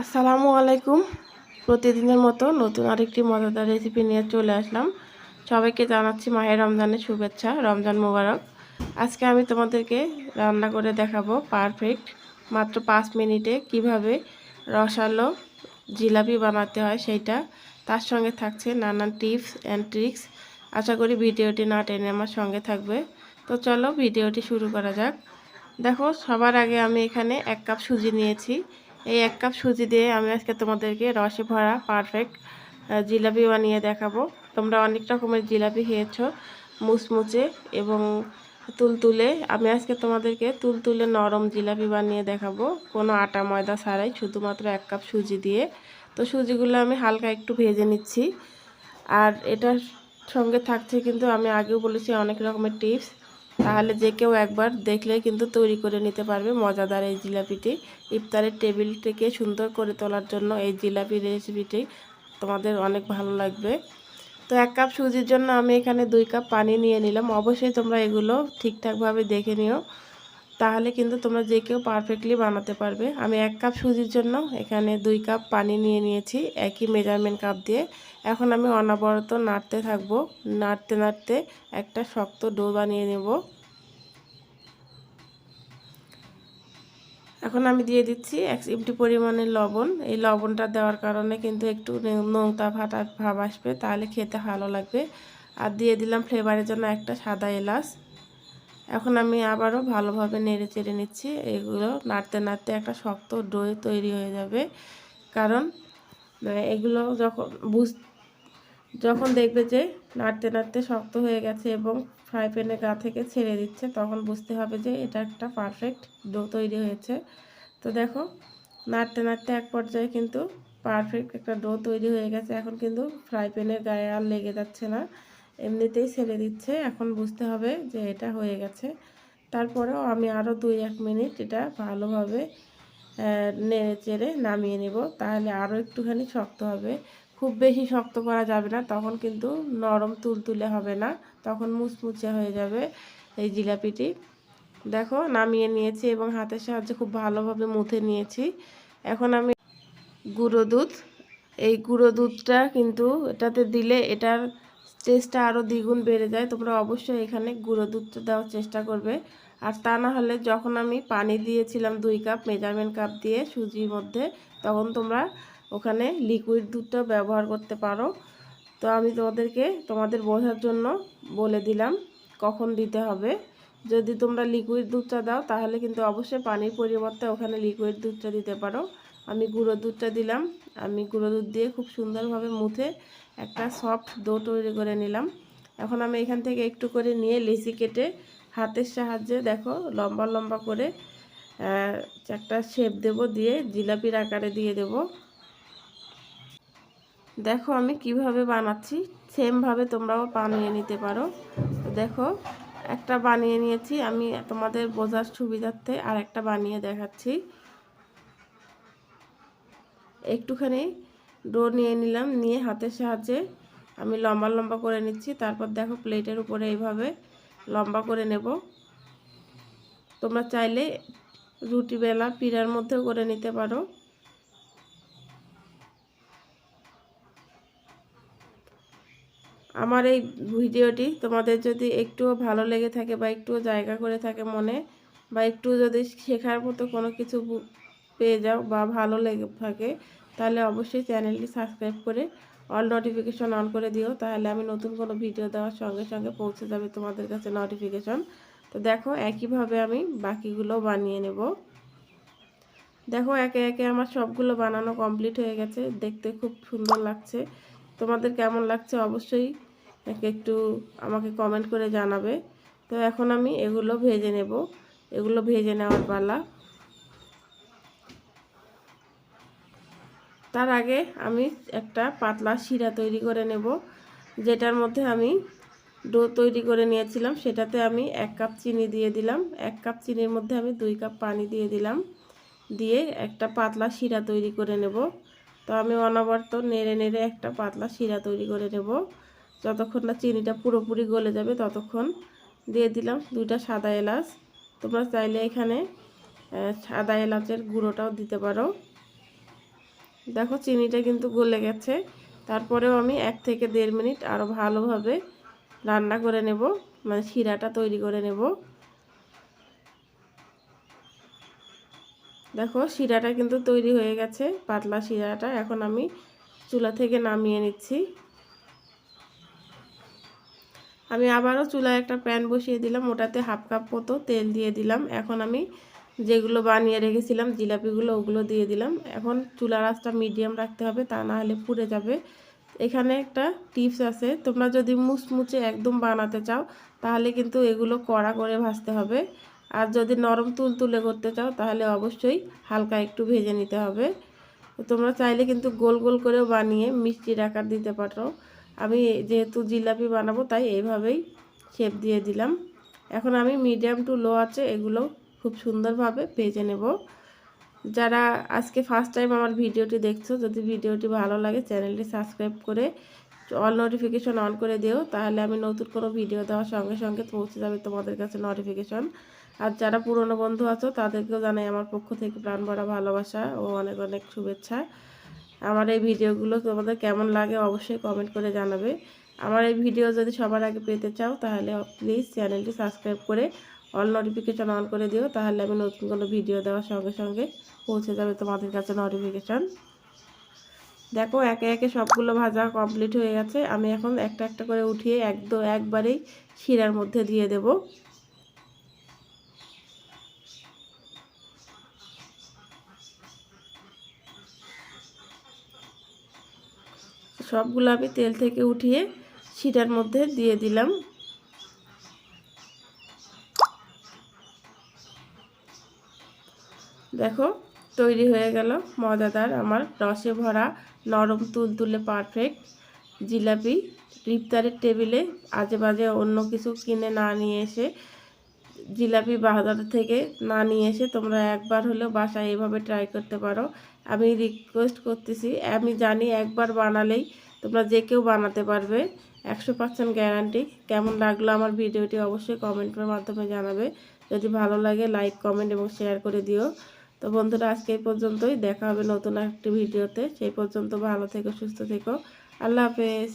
আসসালামু আলাইকুম। প্রতিদিনের মতো নতুন আরেকটি মজাদার রেসিপি নিয়ে চলে আসলাম। সবাইকে জানাচ্ছি মাহের রমজানের শুভেচ্ছা, রমজান মোবারক। আজকে আমি তোমাদেরকে রান্না করে দেখাবো পারফেক্ট মাত্র পাঁচ মিনিটে কীভাবে রসালো জিলাপি বানাতে হয় সেইটা। তার সঙ্গে থাকছে নানান টিপস অ্যান্ড ট্রিক্স আশা করি ভিডিওটি না টেনে আমার সঙ্গে থাকবে। তো চলো ভিডিওটি শুরু করা যাক। দেখো, সবার আগে আমি এখানে এক কাপ সুজি নিয়েছি। এই এক কাপ সুজি দিয়ে আমি আজকে তোমাদেরকে রসে ভরা পারফেক্ট জিলাপি বানিয়ে দেখাবো। তোমরা অনেক রকমের জিলাপি খেয়েছো, মুচমুচে এবং তুলতুলে। আমি আজকে তোমাদেরকে তুলতুলে নরম জিলাপি বানিয়ে দেখাবো। কোনো আটা, ময়দা ছাড়াই শুধুমাত্র এক কাপ সুজি দিয়ে। তো সুজিগুলো আমি হালকা একটু ভেজে নিচ্ছি। আর এটার সঙ্গে থাকছে কিন্তু আমি আগেও বলেছি অনেক রকমের টিপস। তাহলে যে কেউ একবার দেখলে কিন্তু তৈরি করে নিতে পারবে মজাদার এই জিলাপিটি। ইফতারের টেবিলটিকে সুন্দর করে তোলার জন্য এই জিলাপি রেসিপিটি তোমাদের অনেক ভালো লাগবে। তো এক কাপ সুজির জন্য আমি এখানে দুই কাপ পানি নিয়ে নিলাম। অবশ্যই তোমরা এগুলো ঠিকঠাকভাবে দেখে নিও। তাহলে কিন্তু তোমরা যে কেউ পারফেক্টলি বানাতে পারবে। আমি এক কাপ সুজির জন্য এখানে দুই কাপ পানি নিয়ে নিয়েছি। একই মেজারমেন্ট কাপ দিয়ে এখন আমি অনাবরত নাড়তে থাকব। নাড়তে নাড়তে একটা শক্ত ডো বানিয়ে নেব। এখন আমি দিয়ে দিচ্ছি এক চিমটি পরিমাণের লবণ। এই লবণটা দেওয়ার কারণে কিন্তু একটু নোংতা ফাটা ভাব আসবে, তাহলে খেতে ভালো লাগবে। আর দিয়ে দিলাম ফ্লেভারের জন্য একটা সাদা এলাচ। এখন আমি আবারও ভালোভাবে নেড়ে চেড়ে নিচ্ছি। এগুলো নাড়তে নাড়তে একটা শক্ত ডোয়ে তৈরি হয়ে যাবে। কারণ এগুলো যখন বুঝ যখন দেখবে যে নাড়তে নাড়তে শক্ত হয়ে গেছে এবং ফ্রাই প্যানের গা থেকে ছেড়ে দিচ্ছে, তখন বুঝতে হবে যে এটা একটা পারফেক্ট ডো তৈরি হয়েছে। তো দেখো, নাড়তে নাড়তে এক পর্যায়ে কিন্তু পারফেক্ট একটা ডো তৈরি হয়ে গেছে। এখন কিন্তু ফ্রাই প্যানের গায়ে আর লেগে যাচ্ছে না, এমনিতেই ছেড়ে দিচ্ছে। এখন বুঝতে হবে যে এটা হয়ে গেছে। তারপরেও আমি আরও দুই এক মিনিট এটা ভালোভাবে নেড়ে চেড়ে নামিয়ে নেব। তাহলে আরও একটুখানি শক্ত হবে। খুব বেশি শক্ত করা যাবে না, তখন কিন্তু নরম তুলতুলে হবে না, তখন মুচমুচে হয়ে যাবে এই জিলাপিটি। দেখো, নামিয়ে নিয়েছি এবং হাতের সাহায্যে খুব ভালোভাবে মুথে নিয়েছি। এখন আমি গুঁড়ো দুধ, এই গুঁড়ো দুধটা কিন্তু এটাতে দিলে এটার টেস্টটা আরও দ্বিগুণ বেড়ে যায়। তোমরা অবশ্যই এখানে গুঁড়ো দুধটা দেওয়ার চেষ্টা করবে। আর তা না হলে যখন আমি পানি দিয়েছিলাম দুই কাপ, মেজারমেন্ট কাপ দিয়ে সুজির মধ্যে, তখন তোমরা ওখানে লিকুইড দুধটাও ব্যবহার করতে পারো। তো আমি তোমাদেরকে তোমাদের বোঝার জন্য বলে দিলাম কখন দিতে হবে। যদি তোমরা লিকুইড দুধটা দাও, তাহলে কিন্তু অবশ্যই পানির পরিবর্তে ওখানে লিকুইড দুধটা দিতে পারো। আমি গুঁড়ো দুধটা দিলাম। আমি গুঁড়ো দুধ দিয়ে খুব সুন্দরভাবে মুথে একটা সফট ডো তৈরি করে নিলাম। এখন আমি এখান থেকে একটু করে নিয়ে লেসি কেটে হাতের সাহায্যে দেখো লম্বা লম্বা করে একটা শেপ দেব দিয়ে জিলাপির আকারে দিয়ে দেব। দেখো আমি কীভাবে বানাচ্ছি। সেমভাবে তোমরাও বানিয়ে নিতে পারো। দেখো, একটা বানিয়ে নিয়েছি। আমি তোমাদের বোঝার সুবিধার্থে আর একটা বানিয়ে দেখাচ্ছি। একটুখানি ডো নিয়ে নিলাম, নিয়ে হাতের সাহায্যে আমি লম্বা লম্বা করে নিচ্ছি। তারপর দেখো প্লেটের উপরে এইভাবে লম্বা করে নেব। তোমরা চাইলে রুটি বেলা পিড়ার মধ্যেও করে নিতে পারো। আমার এই ভিডিওটি তোমাদের যদি একটুও ভালো লেগে থাকে বা একটুও জায়গা করে থাকে মনে, বা একটু যদি শেখার মতো কোনো কিছু পেয়ে যাও বা ভালো লেগে থাকে, তাহলে অবশ্যই চ্যানেলটি সাবস্ক্রাইব করে অল নোটিফিকেশন অন করে দিও। তাহলে আমি নতুন কোনো ভিডিও দেওয়ার সঙ্গে সঙ্গে পৌঁছে যাবে তোমাদের কাছে নোটিফিকেশন তো দেখো একইভাবে আমি বাকিগুলো বানিয়ে নেব। দেখো একে একে আমার সবগুলো বানানো কমপ্লিট হয়ে গেছে। দেখতে খুব সুন্দর লাগছে। তোমাদের কেমন লাগছে অবশ্যই একটু আমাকে কমেন্ট করে জানাবে। তো এখন আমি এগুলো ভেজে নেব। এগুলো ভেজে নেওয়ার পালা। তার আগে আমি একটা পাতলা শিরা তৈরি করে নেব। যেটার মধ্যে আমি ডো তৈরি করে নিয়েছিলাম, সেটাতে আমি এক কাপ চিনি দিয়ে দিলাম। এক কাপ চিনির মধ্যে আমি দুই কাপ পানি দিয়ে দিলাম। দিয়ে একটা পাতলা শিরা তৈরি করে নেব। তো আমি অনবর্ত নেড়ে নেড়ে একটা পাতলা শিরা তৈরি করে নেব। যতক্ষণ না চিনিটা পুরোপুরি গলে যাবে ততক্ষণ দিয়ে দিলাম দুইটা সাদা এলাচ। তোমরা চাইলে এখানে সাদা এলাচের গুঁড়োটাও দিতে পারো। দেখো চিনিটা কিন্তু গলে গেছে। তারপরেও আমি এক থেকে দেড় মিনিট আরও ভালোভাবে রান্না করে নেব মানে শিরাটা তৈরি করে নেব। দেখো শিরাটা কিন্তু তৈরি হয়ে গেছে, পাতলা শিরাটা। এখন আমি চুলা থেকে নামিয়ে নিচ্ছি। আমি আবারও চুলায় একটা প্যান বসিয়ে দিলাম, ওটাতে হাফ কাপ মতো তেল দিয়ে দিলাম। এখন আমি যেগুলো বানিয়ে রেখেছিলাম, জিলাপিগুলো ওগুলো দিয়ে দিলাম। এখন চুলার আঁচটা মিডিয়াম রাখতে হবে, তা না হলে পুড়ে যাবে। এখানে একটা টিপস আছে, তোমরা যদি মুচমুচে একদম বানাতে চাও, তাহলে কিন্তু এগুলো কড়া করে ভাজতে হবে। আর যদি নরম তুল তুলে করতে চাও, তাহলে অবশ্যই হালকা একটু ভেজে নিতে হবে। তোমরা চাইলে কিন্তু গোল গোল করেও বানিয়ে মিষ্টির আকার দিতে পারো। আমি যেহেতু জিলাপি বানাবো, তাই এইভাবেই শেপ দিয়ে দিলাম। এখন আমি মিডিয়াম টু লো আছে, এগুলো খুব সুন্দরভাবে ভেজে নেব। যারা আজকে ফার্স্ট টাইম আমার ভিডিওটি দেখছ, যদি ভিডিওটি ভালো লাগে চ্যানেলটি সাবস্ক্রাইব করে অল নোটিফিকেশন অন করে দিও। তাহলে আমি নতুন কোনো ভিডিও দেওয়ার সঙ্গে সঙ্গে পৌঁছে যাবে তোমাদের কাছে নোটিফিকেশন আর যারা পুরনো বন্ধু আছো, তাদেরকেও জানাই আমার পক্ষ থেকে প্রাণ ভরা ভালোবাসা ও অনেক অনেক শুভেচ্ছা। আমার এই ভিডিওগুলো তোমাদের কেমন লাগে অবশ্যই কমেন্ট করে জানাবে। আমার এই ভিডিও যদি সবার আগে পেতে চাও, তাহলে প্লিজ চ্যানেলটি সাবস্ক্রাইব করে অল নোটিফিকেশান অন করে দিও। তাহলে আমি নতুন কোনো ভিডিও দেওয়ার সঙ্গে সঙ্গে পৌঁছে যাবে তোমাদের কাছে নোটিফিকেশান দেখো, একে একে সবগুলো ভাজা কমপ্লিট হয়ে গেছে। আমি এখন একটা একটা করে উঠিয়ে একদম একবারেই শিরার মধ্যে দিয়ে দেব। সবগুলো আমি তেল থেকে উঠিয়ে শিরার মধ্যে দিয়ে দিলাম। দেখো, তৈরি হয়ে গেল মজাদার আমার রসে ভরা নরম তুলতুলে পারফেক্ট জিলাপি। ইফতারের টেবিলে আজে বাজে অন্য কিছু কিনে না নিয়ে এসে জিলাপি বাজার থেকে না নিয়ে এসে তোমরা একবার হলেও বাসায় এভাবে ট্রাই করতে পারো। আমি রিকোয়েস্ট করতেছি, আমি জানি একবার বানালেই তোমরা যে কেউ বানাতে পারবে, একশো পার্সেন্ট গ্যারান্টি কেমন লাগল আমার ভিডিওটি অবশ্যই কমেন্টের মাধ্যমে জানাবে। যদি ভালো লাগে লাইক কমেন্ট এবং শেয়ার করে দিও। তো বন্ধুরা, আজকে এই পর্যন্তই। দেখা হবে নতুন একটি ভিডিওতে। সেই পর্যন্ত ভালো থেকো, সুস্থ থেকো। আল্লাহ হাফেজ।